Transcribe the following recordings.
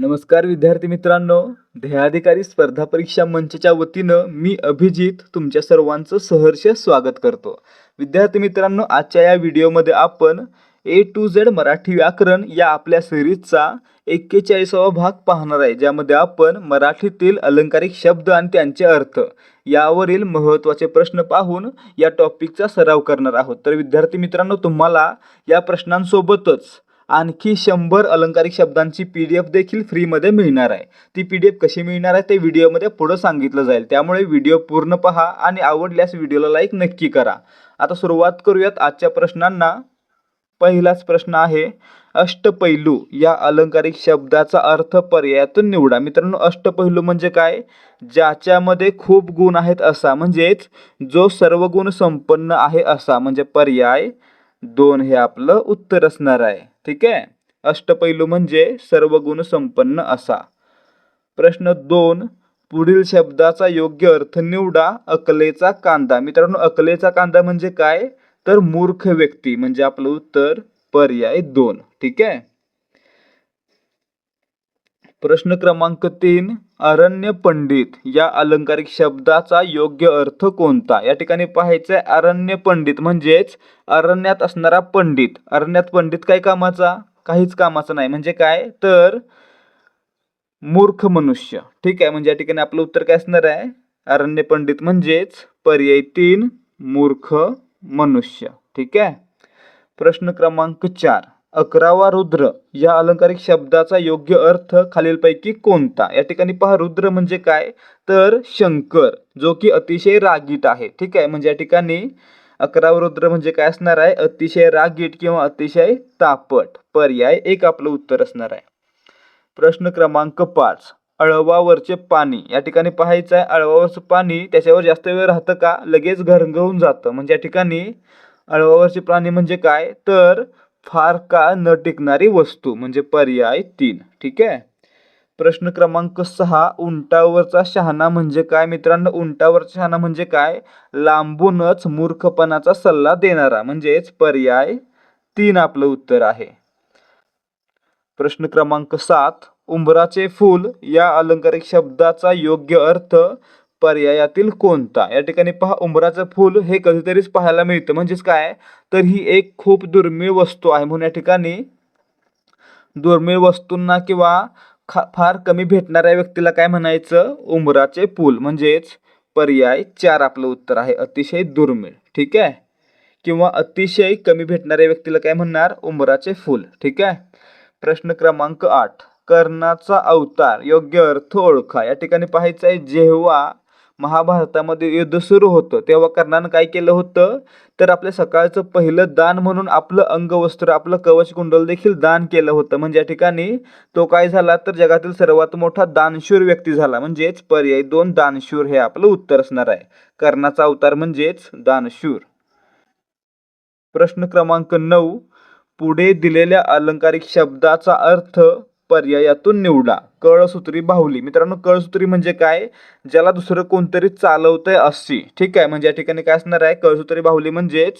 नमस्कार विद्यार्थी मित्रांनो. ध्येयाधिकारी स्पर्धा परीक्षा मंचच्या वतीनं मी अभिजित तुमच्या सर्वांचं सहर्ष स्वागत करतो. विद्यार्थी मित्रांनो आजच्या या व्हिडिओमध्ये आपण ए टू झेड मराठी व्याकरण या आपल्या सिरीजचा एक्केचाळीसावा भाग पाहणार आहे ज्यामध्ये आपण मराठीतील अलंकारिक शब्द आणि त्यांचे अर्थ यावरील महत्त्वाचे प्रश्न पाहून या टॉपिकचा सराव करणार आहोत. तर विद्यार्थी मित्रांनो तुम्हाला या प्रश्नांसोबतच आणखी शंभर अलंकारिक शब्दांची पी डी एफ देखील फ्रीमध्ये मिळणार आहे. ती पी डी एफ कशी मिळणार आहे ते व्हिडिओमध्ये पुढं सांगितलं जाईल. त्यामुळे व्हिडिओ पूर्ण पहा आणि आवडल्यास व्हिडिओला लाईक नक्की करा. आता सुरुवात करूयात आजच्या प्रश्नांना. पहिलाच प्रश्न आहे अष्टपैलू या अलंकारिक शब्दाचा अर्थ पर्यायातून निवडा. मित्रांनो अष्टपैलू म्हणजे काय? ज्याच्यामध्ये खूप गुण आहेत असा. म्हणजेच जो सर्व गुण संपन्न आहे असा. म्हणजे पर्याय दोन हे आपलं उत्तर असणार आहे. ठीक आहे? अष्टपैलू म्हणजे सर्व गुण संपन्न असा. प्रश्न दोन पुढील शब्दाचा योग्य अर्थ निवडा अकलेचा कांदा. मित्रांनो अकलेचा कांदा म्हणजे काय? तर मूर्ख व्यक्ती. म्हणजे आपलं उत्तर पर्याय दोन. ठीक आहे? प्रश्न क्रमांक तीन अरण्य पंडित. या अलंकारिक शब्दाचा योग्य अर्थ कोणता? या ठिकाणी पाहायचं आहे अरण्य पंडित म्हणजेच अरण्यात असणारा पंडित. अरण्यात पंडित काय कामाचा? काहीच कामाचा नाही. म्हणजे काय? तर मूर्ख मनुष्य. ठीक आहे? म्हणजे या ठिकाणी आपलं उत्तर काय असणार आहे? अरण्य पंडित म्हणजेच पर्याय तीन मूर्ख मनुष्य. ठीक आहे? प्रश्न क्रमांक चार. अकरावा रुद्र. या अलंकारिक शब्दाचा योग्य अर्थ खालीलपैकी कोणता? या ठिकाणी पहा रुद्र म्हणजे काय? तर शंकर जो की अतिशय रागीट आहे. ठीक आहे? म्हणजे या ठिकाणी अकरावा रुद्र म्हणजे काय असणार आहे? अतिशय रागीट किंवा अतिशय तापट. पर्याय एक आपलं उत्तर असणार आहे. प्रश्न क्रमांक पाच. अळवावरचे पाणी. या ठिकाणी पाहायचं आहे अळवावरचं पाणी त्याच्यावर जास्त वेळ राहतं का? लगेच घरंगळून जातं. म्हणजे या ठिकाणी अळवावरचे प्राणी म्हणजे काय? तर फार काळ न टिकणारी वस्तू म्हणजे पर्याय तीन. ठीक आहे? प्रश्न क्रमांक सहा उंटावरचा शहाणा म्हणजे काय? मित्रांनो उंटावरचा शहाणा म्हणजे काय? लांबूनच मूर्खपणाचा सल्ला देणारा म्हणजेच पर्याय तीन आपलं उत्तर आहे. प्रश्न क्रमांक सात उंबराचे फूल या अलंकारिक शब्दाचा योग्य अर्थ पर्यायातील कोणता? या ठिकाणी पहा उंबराचं फूल हे कधीतरीच पाहायला मिळतं. म्हणजेच काय? तर ही एक खूप दुर्मिळ वस्तू आहे. म्हणून या ठिकाणी दुर्मिळ वस्तूंना किंवा खा फार कमी भेटणाऱ्या व्यक्तीला काय म्हणायचं? उंबराचे फूल. म्हणजेच पर्याय चार आपलं उत्तर आहे. अतिशय दुर्मिळ. ठीक आहे? किंवा अतिशय कमी भेटणाऱ्या व्यक्तीला काय म्हणणार? उंबराचे फूल. ठीक आहे? प्रश्न क्रमांक आठ. कर्णाचा अवतार. योग्य अर्थ ओळखा. या ठिकाणी पाहायचं आहे जेव्हा महाभारतामध्ये युद्ध सुरू होतं. तेव्हा कर्णानं काय केलं होतं? तर आपल्या सकाळचं पहिलं दान म्हणून आपलं अंगवस्त्र आपलं कवच कुंडल देखील दान केलं होतं. म्हणजे या ठिकाणी तो काय झाला? तर जगातील सर्वात मोठा दानशूर व्यक्ती झाला. म्हणजेच पर्याय दोन दानशूर हे आपलं उत्तर असणार आहे. कर्णाचा अवतार म्हणजेच दानशूर. प्रश्न क्रमांक नऊ. पुढे दिलेल्या अलंकारिक शब्दाचा अर्थ पर्यायातून निवडा. कळसूत्री बाहुली. मित्रांनो कळसूत्री म्हणजे काय? ज्याला दुसरं कोणतरी चालवतंय अशी. ठीक आहे? म्हणजे या ठिकाणी काय असणार आहे? कळसूत्री बाहुली म्हणजेच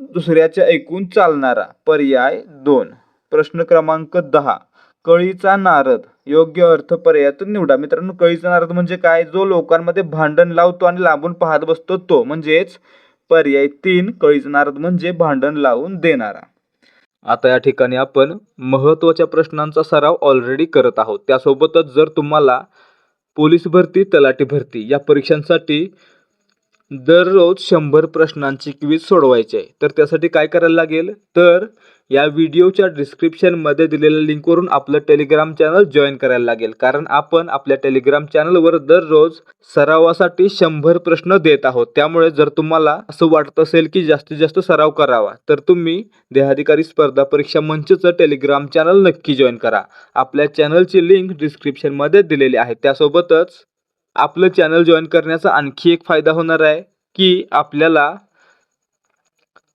दुसऱ्याच्या ऐकून चालणारा. पर्याय दोन. प्रश्न क्रमांक दहा. कळीचा नारद. योग्य अर्थ पर्यायातून निवडा. मित्रांनो कळीचा नारद म्हणजे काय? जो लोकांमध्ये भांडण लावतो आणि लांबून पाहत बसतो तो म्हणजेच पर्याय तीन. कळीचा नारद म्हणजे भांडण लावून देणारा. आता या ठिकाणी आपण महत्त्वाच्या प्रश्नांचा सराव ऑलरेडी करत आहोत. त्यासोबतच जर तुम्हाला पोलीस भरती तलाठी भरती या परीक्षांसाठी दररोज शंभर प्रश्नांची क्विज सोडवायची आहे तर त्यासाठी काय करायला लागेल? तर या व्हिडिओच्या डिस्क्रिप्शनमध्ये दिलेल्या लिंकवरून आपलं टेलिग्राम चॅनल जॉईन करायला लागेल. कारण आपण आपल्या टेलिग्राम चॅनलवर दररोज सरावासाठी शंभर प्रश्न देत आहोत. त्यामुळे जर तुम्हाला असं वाटत असेल की जास्तीत जास्त सराव करावा तर तुम्ही देहाधिकारी स्पर्धा परीक्षा मंचचं टेलिग्राम चॅनल नक्की जॉईन करा. आपल्या चॅनलची लिंक डिस्क्रिप्शनमध्ये दिलेली आहे. त्यासोबतच आपलं चॅनल जॉईन करण्याचा आणखी एक फायदा होणार आहे की आपल्याला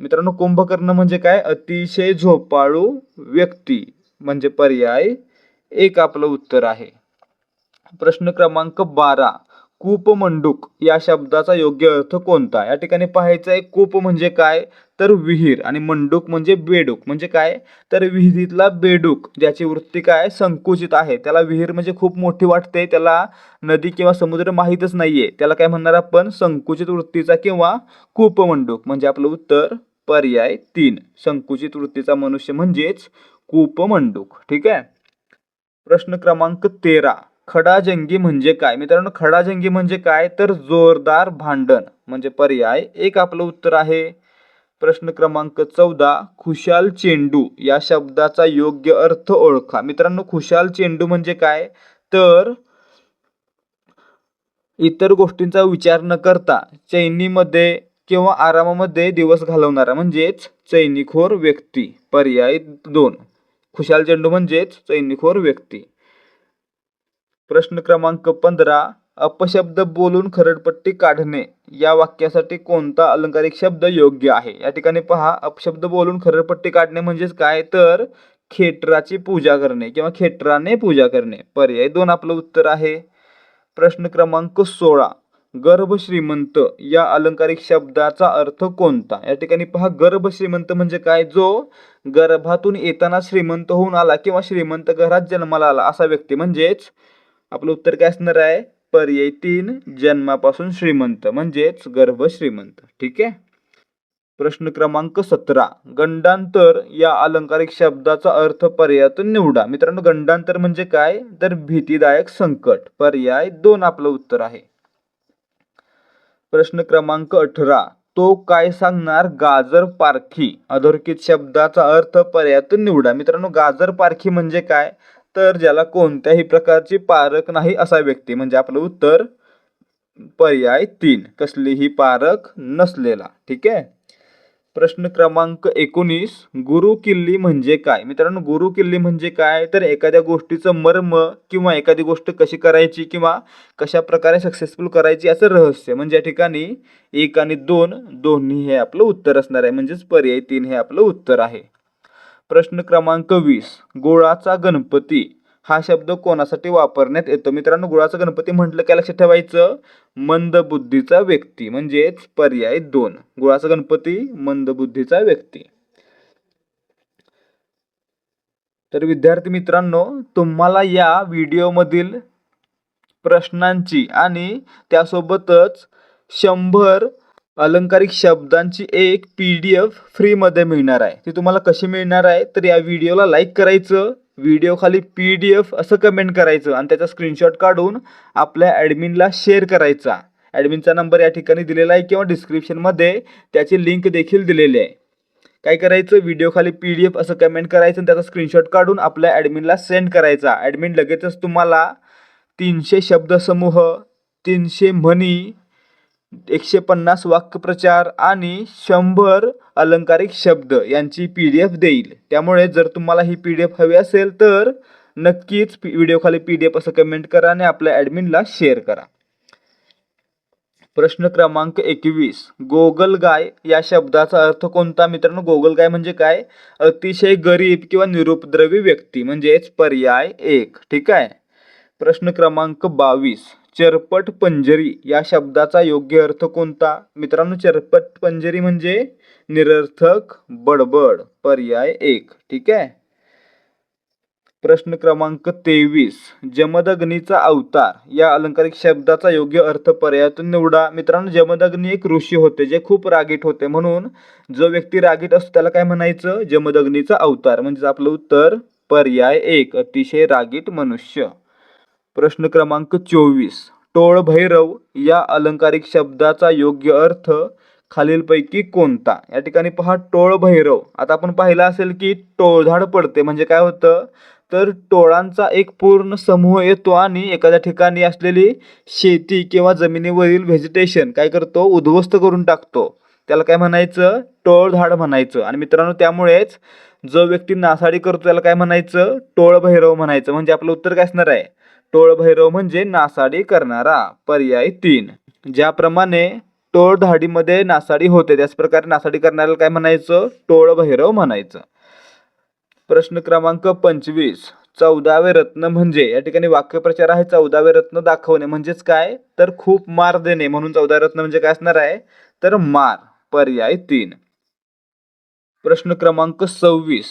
मित्रांनो कुंभकर्ण म्हणजे काय? अतिशय झोपाळू व्यक्ती म्हणजे पर्याय एक आपलं उत्तर आहे. प्रश्न क्रमांक बारा कूपमंडूक या शब्दाचा योग्य अर्थ कोणता? या ठिकाणी पाहायचं आहे कूप म्हणजे काय? तर विहीर आणि मंडूक म्हणजे बेडूक. म्हणजे काय? तर विहिरीतला बेडूक ज्याची वृत्ती काय? संकुचित आहे. त्याला विहीर म्हणजे खूप मोठी वाटते त्याला नदी किंवा समुद्र माहीतच नाहीये. त्याला काय म्हणणार आपण? संकुचित वृत्तीचा किंवा कूपमंडूक. म्हणजे आपलं उत्तर पर्याय तीन. संकुचित वृत्तीचा मनुष्य म्हणजेच कूपमंडूक. ठीक आहे? प्रश्न क्रमांक तेरा. खडाजंगी म्हणजे काय? मित्रांनो खडाजंगी म्हणजे काय? तर जोरदार भांडण म्हणजे पर्याय एक आपलं उत्तर आहे. प्रश्न क्रमांक चौदा. खुशाल चेंडू या शब्दाचा योग्य अर्थ ओळखा. मित्रांनो खुशाल चेंडू म्हणजे काय? तर इतर गोष्टींचा विचार न करता चैनीमध्ये किंवा आरामामध्ये दिवस घालवणारा म्हणजेच चैनीखोर व्यक्ती. पर्याय दोन. खुशाल चेंडू म्हणजेच चैनीखोर व्यक्ती. प्रश्न क्रमांक पंधरा. अपशब्द बोलून खरडपट्टी काढणे. या वाक्यासाठी कोणता अलंकारिक शब्द योग्य आहे? या ठिकाणी पहा. अपशब्द बोलून खरडपट्टी काढणे म्हणजेच काय? तर खेटराची पूजा करणे किंवा खेटराने पूजा करणे. पर्याय दोन आपलं उत्तर आहे. प्रश्न क्रमांक सोळा. गर्भ श्रीमंत या अलंकारिक शब्दाचा अर्थ कोणता? या ठिकाणी पहा गर्भ श्रीमंत म्हणजे काय? जो गर्भातून येताना श्रीमंत होऊन आला किंवा श्रीमंत घरात जन्माला आला असा व्यक्ती. म्हणजेच आपलं उत्तर काय असणार आहे? पर्याय तीन जन्मापासून श्रीमंत म्हणजेच गर्भ श्रीमंत. ठीक आहे? प्रश्न क्रमांक सतरा. गंडांतर या अलंकारिक शब्दाचा अर्थ पर्यायातून निवडा. मित्रांनो गंडांतर म्हणजे काय? तर भीतीदायक संकट. पर्याय दोन आपलं उत्तर आहे. प्रश्न क्रमांक अठरा. तो काय सांगणार? गाजर पारखी. अधोरेखित शब्दाचा अर्थ पर्यायातून निवडा. मित्रांनो गाजर पारखी म्हणजे काय? तर ज्याला कोणत्याही प्रकारची पारख नाही असा व्यक्ती. म्हणजे आपलं उत्तर पर्याय तीन. कसलीही पारख नसलेला. ठीक आहे? प्रश्न क्रमांक एकोणीस गुरु किल्ली म्हणजे काय? मित्रांनो गुरु किल्ली म्हणजे काय? तर एखाद्या गोष्टीचं मर्म किंवा एखादी गोष्ट कशी करायची किंवा कशा प्रकारे सक्सेसफुल करायची असं रहस्य. म्हणजे या ठिकाणी एक आणि दोन दोन्ही हे आपलं उत्तर असणार आहे. म्हणजेच पर्याय तीन हे आपलं उत्तर आहे. प्रश्न क्रमांक वीस गोळाचा गणपती. हा शब्द कोणासाठी वापरण्यात येतो? मित्रांनो गुळाचा गणपती म्हटलं काय लक्षात ठेवायचं? मंदबुद्धीचा व्यक्ती म्हणजेच पर्याय दोन. गुळाचा गणपती मंदबुद्धीचा व्यक्ती. तर विद्यार्थी मित्रांनो तुम्हाला या व्हिडिओमधील प्रश्नांची आणि त्यासोबतच शंभर अलंकारिक शब्दांची एक पी डी एफ फ्रीमध्ये मिळणार आहे. ती तुम्हाला कशी मिळणार आहे? तर या व्हिडिओला लाईक करायचं व्हिडिओ खाली पी डी एफ असं कमेंट करायचं आणि त्याचा स्क्रीनशॉट काढून आपल्या ॲडमिनला शेअर करायचा. ॲडमिनचा नंबर या ठिकाणी दिलेला आहे किंवा डिस्क्रिप्शनमध्ये त्याची लिंक देखील दिलेली आहे. काय करायचं? व्हिडिओ खाली पी डी एफ असं कमेंट करायचं आणि त्याचा स्क्रीनशॉट काढून आपल्या ॲडमिनला सेंड करायचा. ॲडमिन लगेचच तुम्हाला तीनशे शब्दसमूह तीनशे म्हणी एकशे पन्नास वाक्यप्रचार आणि शंभर अलंकारिक शब्द यांची पी डी एफ देईल. त्यामुळे जर तुम्हाला ही पी डी एफ हवी असेल तर नक्कीच व्हिडिओखाली व्हिडिओ खाली पी डी एफ असं कमेंट करा आणि आपल्या ॲडमिनला शेअर करा. प्रश्न क्रमांक एकवीस. गोगलगाय या शब्दाचा अर्थ कोणता? मित्रांनो गोगलगाय म्हणजे काय? अतिशय गरीब किंवा निरुपद्रवी व्यक्ती म्हणजेच पर्याय एक. ठीक आहे? प्रश्न क्रमांक बावीस. चरपट पंजरी या शब्दाचा योग्य अर्थ कोणता? मित्रांनो चरपट पंजरी म्हणजे निरर्थक बडबड पर्याय एक. ठीक आहे? प्रश्न क्रमांक तेवीस. जमदग्नीचा अवतार या अलंकारिक शब्दाचा योग्य अर्थ पर्यायातून निवडा. मित्रांनो जमदग्नी एक ऋषी होते जे खूप रागीट होते. म्हणून जो व्यक्ती रागीट असतो त्याला काय म्हणायचं? जमदग्नीचा अवतार. म्हणजे आपलं उत्तर पर्याय एक. अतिशय रागीट मनुष्य. प्रश्न क्रमांक चोवीस. टोळ भैरव या अलंकारिक शब्दाचा योग्य अर्थ खालीलपैकी कोणता? या ठिकाणी पहा टोळ भैरव आता आपण पाहिलं असेल की टोळधाड पडते. म्हणजे काय होतं? तर टोळांचा एक पूर्ण समूह येतो आणि एखाद्या ठिकाणी असलेली शेती किंवा जमिनीवरील व्हेजिटेशन काय करतो? उद्ध्वस्त करून टाकतो. त्याला काय म्हणायचं? टोळधाड म्हणायचं. आणि मित्रांनो त्यामुळेच जो व्यक्ती नासाडी करतो त्याला काय म्हणायचं? टोळ भैरव म्हणायचं. म्हणजे आपलं उत्तर काय असणार आहे? टोळभैरव म्हणजे नासाडी करणारा पर्याय तीन. ज्याप्रमाणे टोळधाडीमध्ये नासाडी होते त्याचप्रकारे नासाडी करणाऱ्याला काय म्हणायचं? टोळभैरव म्हणायचं. प्रश्न क्रमांक पंचवीस. चौदावे रत्न म्हणजे या ठिकाणी वाक्यप्रचार आहे चौदावे रत्न दाखवणे म्हणजेच काय? तर खूप मार देणे म्हणून चौदा रत्न म्हणजे काय असणार आहे? तर मार पर्याय तीन. प्रश्न क्रमांक सव्वीस.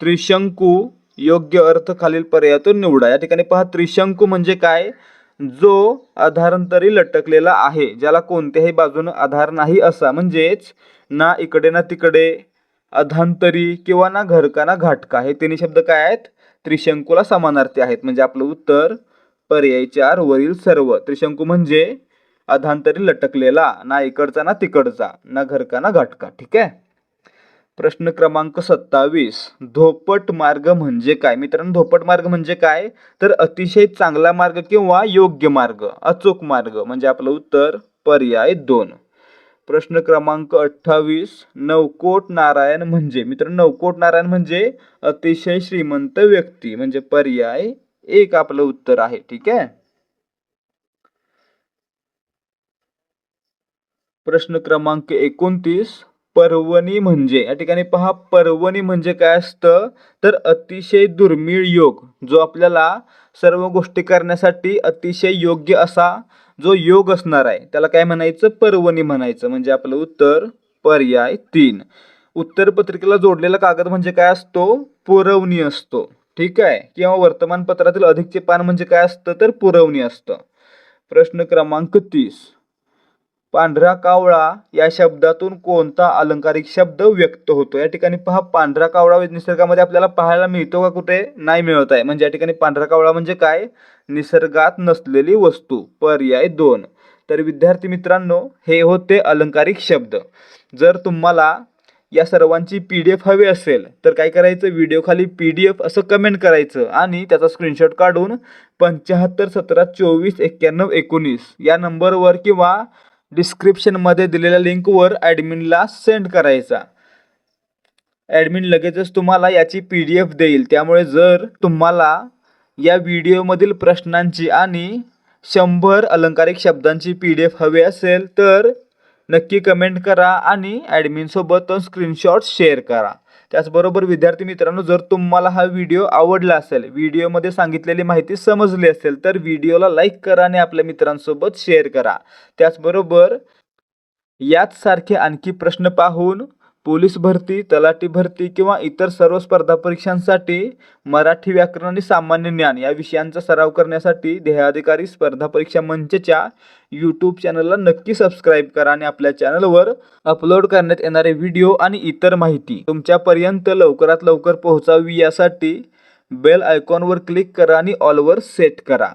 त्रिशंकू योग्य अर्थ खालील पर्यायातून निवडा. या ठिकाणी पहा त्रिशंकू म्हणजे काय? जो आधारांतरी लटकलेला आहे ज्याला कोणत्याही बाजूनं आधार नाही असा. म्हणजेच ना इकडे ना तिकडे अधांतरी किंवा ना घरका ना घाटका. हे तिन्ही शब्द काय आहेत? त्रिशंकूला समानार्थी आहेत. म्हणजे आपलं उत्तर पर्याय चार वरील सर्व. त्रिशंकू म्हणजे अधांतरी लटकलेला ना इकडचा ना तिकडचा ना घरका ना घाटका. ठीक आहे? प्रश्न क्रमांक सत्तावीस. धोपट मार्ग म्हणजे काय? मित्रांनो धोपट मार्ग म्हणजे काय? तर अतिशय चांगला मार्ग किंवा योग्य मार्ग अचूक मार्ग म्हणजे आपलं उत्तर पर्याय दोन. प्रश्न क्रमांक अठ्ठावीस नवकोट नारायण म्हणजे मित्रांनो नवकोट नारायण म्हणजे अतिशय श्रीमंत व्यक्ती म्हणजे पर्याय एक आपलं उत्तर आहे ठीक आहे? प्रश्न क्रमांक एकोणतीस पर्वणी म्हणजे या ठिकाणी पहा पर्वणी म्हणजे काय असतं? तर अतिशय दुर्मिळ योग जो आपल्याला सर्व गोष्टी करण्यासाठी अतिशय योग्य असा जो योग असणार आहे त्याला काय म्हणायचं? पर्वणी म्हणायचं. म्हणजे आपलं उत्तर पर्याय तीन. उत्तर पत्रिकेला जोडलेला कागद म्हणजे काय असतो? पुरवणी असतो. ठीक आहे? किंवा वर्तमानपत्रातील अधिकचे पान म्हणजे काय असतं? तर पुरवणी असतं. प्रश्न क्रमांक तीस. पांढरा कावळा या शब्दातून कोणता अलंकारिक शब्द व्यक्त होतो? या ठिकाणी पहा पांढरा कावळा म्हणजे निसर्गामध्ये आपल्याला पाहायला मिळतो का कुठे? नाही मिळत आहे. म्हणजे या ठिकाणी पांढरा कावळा म्हणजे काय? निसर्गात नसलेली वस्तू. पर्याय दोन. तर विद्यार्थी मित्रांनो हे होते अलंकारिक शब्द. जर तुम्हाला या सर्वांची पी डी एफ हवी असेल तर काय करायचं? व्हिडिओखाली पी डी एफ असं कमेंट करायचं आणि त्याचा स्क्रीनशॉट काढून पंच्याहत्तर सतरा चोवीस एक्क्याण्णव एकोणीस या नंबरवर किंवा डिस्क्रिप्शनमध्ये दिलेल्या लिंकवर ॲडमिनला सेंड करायचा. ॲडमिन लगेचच तुम्हाला याची पी डी एफ देईल. त्यामुळे जर तुम्हाला या व्हिडिओमधील प्रश्नांची आणि शंभर अलंकारिक शब्दांची पी डी एफ हवी असेल तर नक्की कमेंट करा आणि ॲडमिनसोबत स्क्रीनशॉट शेअर करा. त्याचबरोबर विद्यार्थी मित्रांनो जर तुम्हाला हा व्हिडिओ आवडला असेल व्हिडिओमध्ये सांगितलेली माहिती समजली असेल तर व्हिडिओला लाईक करा आणि आपल्या मित्रांसोबत शेअर करा. त्याचबरोबर याच सारखे आणखी प्रश्न पाहून पोलीस भरती तलाठी भरती किंवा इतर सर्व स्पर्धा परीक्षांसाठी मराठी व्याकरण आणि सामान्य ज्ञान या विषयांचा सराव करण्यासाठी ध्येयाधिकारी स्पर्धा परीक्षा मंचच्या यूट्यूब चॅनलला नक्की सबस्क्राईब करा आणि आपल्या चॅनलवर अपलोड करण्यात येणारे व्हिडिओ आणि इतर माहिती तुमच्यापर्यंत लवकरात लवकर पोहोचावी यासाठी बेल आयकॉनवर क्लिक करा आणि ऑलवर सेट करा.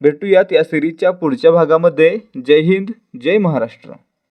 भेटूयात या सिरीजच्या पुढच्या भागामध्ये. जय हिंद जय महाराष्ट्र.